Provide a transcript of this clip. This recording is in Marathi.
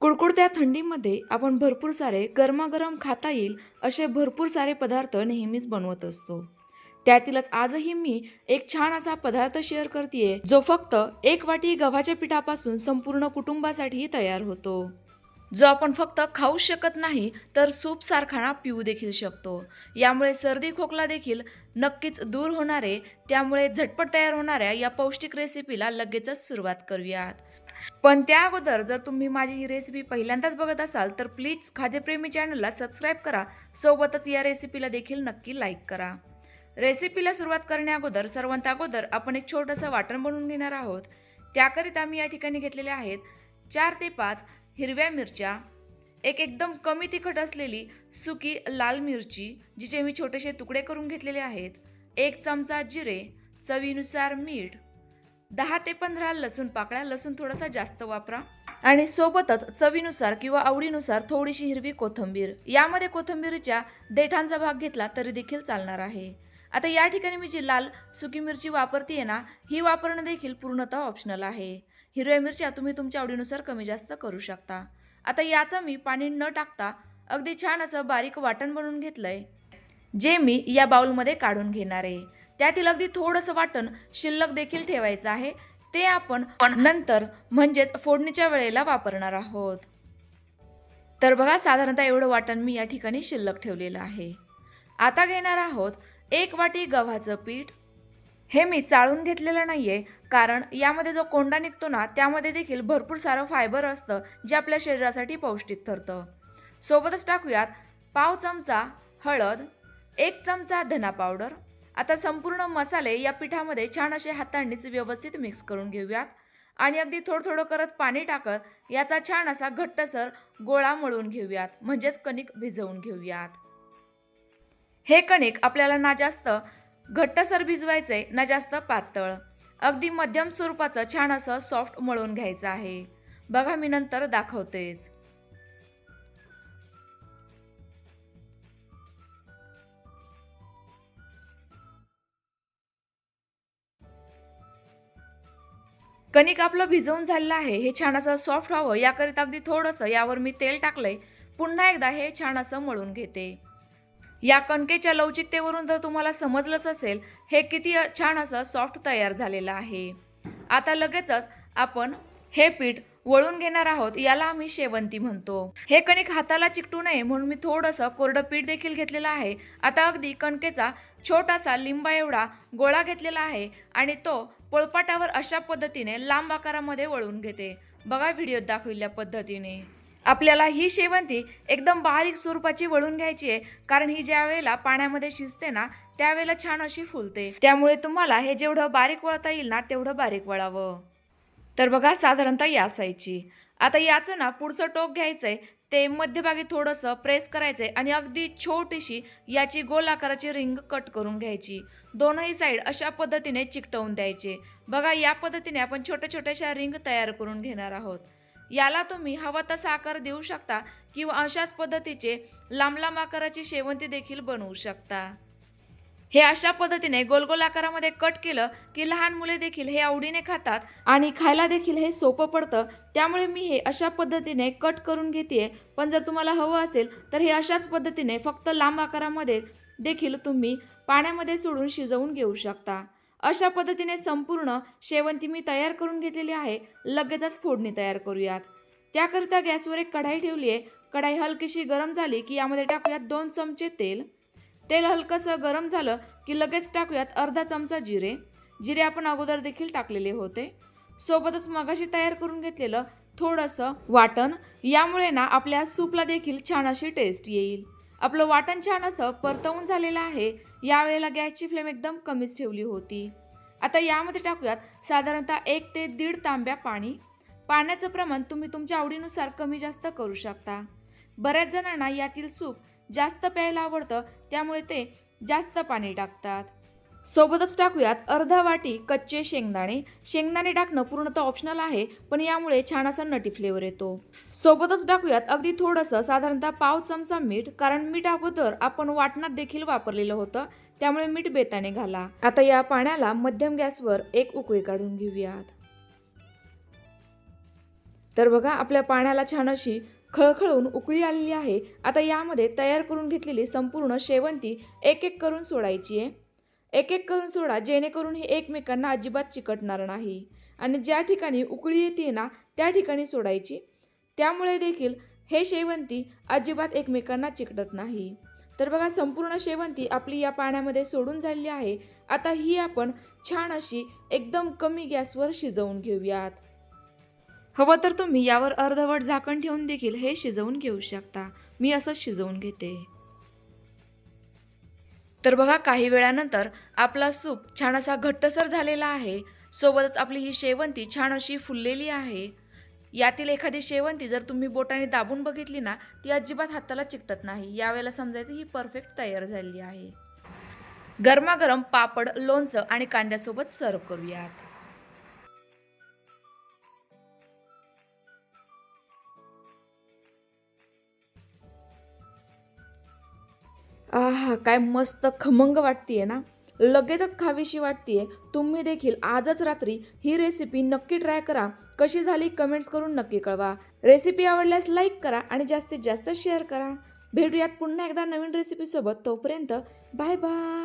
कुडकुडत्या थंडीमध्ये आपण भरपूर सारे गरमागरम खाता येईल असे भरपूर सारे पदार्थ नेहमीच बनवत असतो. त्यातीलच आजही मी एक छान असा पदार्थ शेअर करतेय जो फक्त एक वाटी गव्हाच्या पिठापासून संपूर्ण कुटुंबासाठी तयार होतो. जो आपण फक्त खाऊ शकत नाही तर सूप सारखाना पिऊ देखील शकतो. यामुळे सर्दी खोकला देखील नक्कीच दूर होणारे त्यामुळे झटपट तयार होणाऱ्या या पौष्टिक रेसिपीला लगेचच सुरुवात करूयात. पण त्या अगोदर जर तुम्ही माझी ही रेसिपी पहिल्यांदाच बघत असाल तर प्लीज खाद्यप्रेमी चॅनलला सबस्क्राईब करा. सोबतच या रेसिपीला देखील नक्की लाईक करा. रेसिपीला सुरुवात करण्या अगोदर सर्वांत अगोदर आपण एक छोटंसं वाटण बनवून घेणार आहोत. त्याकरिता मी या ठिकाणी घेतलेले आहेत चार ते पाच हिरव्या मिरच्या एक एकदम कमी तिखट असलेली सुकी लाल मिरची जिचे मी छोटेसे तुकडे करून घेतलेले आहेत एक चमचा जिरे चवीनुसार मीठ दहा ते पंधरा लसूण पाकळ्या लसूण थोडासा जास्त वापरा. आणि सोबतच चवीनुसार किंवा आवडीनुसार थोडीशी हिरवी कोथिंबीर. यामध्ये कोथिंबीरच्या देठांचा भाग घेतला तरी देखील चालणार आहे. आता या ठिकाणी मी जी लाल सुकी मिरची वापरते ना ही वापरणं देखील पूर्णतः ऑप्शनल आहे. हिरव्या मिरच्या तुम्ही तुमच्या आवडीनुसार कमी जास्त करू शकता. आता याचं मी पाणी न टाकता अगदी छान असं बारीक वाटण बनवून घेतलंय. जे मी या बाउलमध्ये काढून घेणार आहे. त्यातील अगदी थोडंसं वाटण शिल्लक देखील ठेवायचं आहे. ते आपण नंतर म्हणजेच फोडणीच्या वेळेला वापरणार आहोत. तर बघा साधारणतः एवढं वाटण मी या ठिकाणी शिल्लक ठेवलेलं आहे. आता घेणार आहोत एक वाटी गव्हाचं पीठ. हे मी चाळून घेतलेलं नाही आहे कारण यामध्ये जो कोंडा निघतो ना त्यामध्ये देखील भरपूर सारं फायबर असतं जे आपल्या शरीरासाठी पौष्टिक ठरतं. सोबतच टाकूयात पाव चमचा हळद एक चमचा धना पावडर आता संपूर्ण मसाले या पिठामध्ये छान असे हातांनीच व्यवस्थित मिक्स करून घेऊयात. आणि अगदी थोडं थोडं करत पाणी टाकत याचा छान असा घट्टसर गोळा मळून घेऊयात. म्हणजेच कणिक भिजवून घेऊयात. हे कणिक आपल्याला ना जास्त घट्टसर भिजवायचे ना जास्त पातळ. अगदी मध्यम स्वरूपाचं छान असं सॉफ्ट मळून घ्यायचं आहे. बघा मी नंतर दाखवतेच. कणिक आपलं भिजवून झालेलं आहे. हे छान असं सॉफ्ट व्हावं. याकरिता अगदी थोडंसं यावर मी तेल टाकलंय. पुन्हा एकदा हे छान असं मळून घेते. या कणकेच्या लवचिकतेवरून जर तुम्हाला समजलंच असेल हे किती छान असं सॉफ्ट तयार झालेलं आहे. आता लगेचच आपण हे पीठ वळून घेणार आहोत याला आम्ही शेवंती म्हणतो. हे कणिक हाताला चिकटू नये म्हणून मी थोडंसं कोरडं पीठ देखील घेतलेलं आहे. आता अगदी कणकेचा छोटासा लिंबा एवढा गोळा घेतलेला आहे आणि तो पोळपाटावर अशा पद्धतीने लांब आकारामध्ये वळून घेते. बघा व्हिडिओत दाखवलेल्या पद्धतीने. आपल्याला ही शेवंती एकदम बारीक स्वरूपाची वळून घ्यायची आहे कारण ही ज्या वेळेला पाण्यामध्ये शिजते ना त्यावेळेला छान अशी फुलते. त्यामुळे तुम्हाला हे जेवढं बारीक वळता येईल ना तेवढं बारीक वळावं. तर बघा साधारणतः या साईजची आता याचं ना पुढचं टोक घ्यायचंय ते मध्यभागी थोडंसं प्रेस करायचे आणि अगदी छोटीशी याची गोल आकाराची रिंग कट करून घ्यायची. दोनही साईड अशा पद्धतीने चिकटवून द्यायचे. बघा या पद्धतीने आपण छोट्या छोट्याशा रिंग तयार करून घेणार आहोत. याला तुम्ही हवा तसा आकार देऊ शकता किंवा अशाच पद्धतीचे लांब लांब आकाराची शेवंती देखील बनवू शकता. हे अशा पद्धतीने गोलगोल आकारामध्ये कट केलं की लहान मुले देखील हे आवडीने खातात आणि खायला देखील हे सोपं पडतं. त्यामुळे मी हे अशा पद्धतीने कट करून घेते पण जर तुम्हाला हवं असेल तर हे अशाच पद्धतीने फक्त लांब आकारामध्ये देखील तुम्ही पाण्यामध्ये सोडून शिजवून घेऊ शकता. अशा पद्धतीने संपूर्ण शेवंती मी तयार करून घेतलेली आहे. लगेचच फोडणी तयार करूयात. त्याकरिता गॅसवर एक कढाई ठेवली आहे कढाई हलकीशी गरम झाली की यामध्ये टाकूयात दोन चमचे तेल. तेल हलकंसं गरम झालं की लगेच टाकूयात अर्धा चमचा जिरे. जिरे आपण अगोदर देखील टाकलेले होते. सोबतच मगाशी तयार करून घेतलेलं थोडंसं वाटण. यामुळे ना आपल्या सूपला देखील छान अशी टेस्ट येईल. आपलं वाटण छान असं परतवून झालेलं आहे. यावेळेला गॅसची फ्लेम एकदम कमीच ठेवली होती. आता यामध्ये टाकूयात साधारणतः एक ते दीड तांब्या पाणी. पाण्याचं प्रमाण तुम्ही तुमच्या आवडीनुसार कमी जास्त करू शकता. बऱ्याच जणांना यातील सूप जास्त प्यायला आवडतं त्यामुळे ते जास्त पाणी टाकतात. सोबतच टाकूयात अर्धा वाटी कच्चे शेंगदाणे. शेंगदाणे टाकणं पूर्णतः ऑप्शनल आहे पण यामुळे छान असा नटी फ्लेवर येतो. सोबतच टाकूयात अगदी थोडंसं साधारणतः पाव चमचा मीठ कारण मीठ अगोदर आपण वाटणात देखील वापरलेलं होतं त्यामुळे मीठ बेताने घाला. आता या पाण्याला मध्यम गॅसवर एक उकळी काढून घेऊयात. तर बघा आपल्या पाण्याला छान अशी खळखळून उकळी आलेली आहे. आता यामध्ये तयार करून घेतलेली संपूर्ण शेवंती एक एक करून सोडायची आहे. एक एक करून सोडा जेणेकरून हे एकमेकांना अजिबात चिकटणार नाही. आणि ज्या ठिकाणी उकळी येते ना त्या ठिकाणी सोडायची. त्यामुळे देखील हे शेवंती अजिबात एकमेकांना चिकटत नाही. तर बघा संपूर्ण शेवंती आपली या पाण्यामध्ये सोडून झालेली आहे. आता ही आपण छान अशी एकदम कमी गॅसवर शिजवून घेऊयात. हवं तर तुम्ही यावर अर्धवट झाकण ठेवून देखील हे शिजवून घेऊ शकता. मी असं शिजवून घेते. तर बघा काही वेळानंतर आपला सूप छान असा घट्टसर झालेला आहे. सोबतच आपली ही शेवंती छान अशी फुललेली आहे. यातील एखादी शेवंती जर तुम्ही बोटाने दाबून बघितली ना ती अजिबात हाताला चिकटत नाही. यावेळेला समजायचं ही परफेक्ट तयार झालेली आहे. गरमागरम पापड लोणचं आणि कांद्यासोबत सर्व करूयात. आहा काय मस्त खमंग वाटतीये ना? लगेचच खावीशी वाटतीये. तुम्ही देखील आजच रात्री ही रेसिपी नक्की ट्राय करा. कशी झाली कमेंट्स करून नक्की कळवा. रेसिपी आवडल्यास लाईक करा आणि जास्तीत जास्त शेअर करा. भेटूयात पुन्हा एकदा नवीन रेसिपीसोबत तोपर्यंत बाय बाय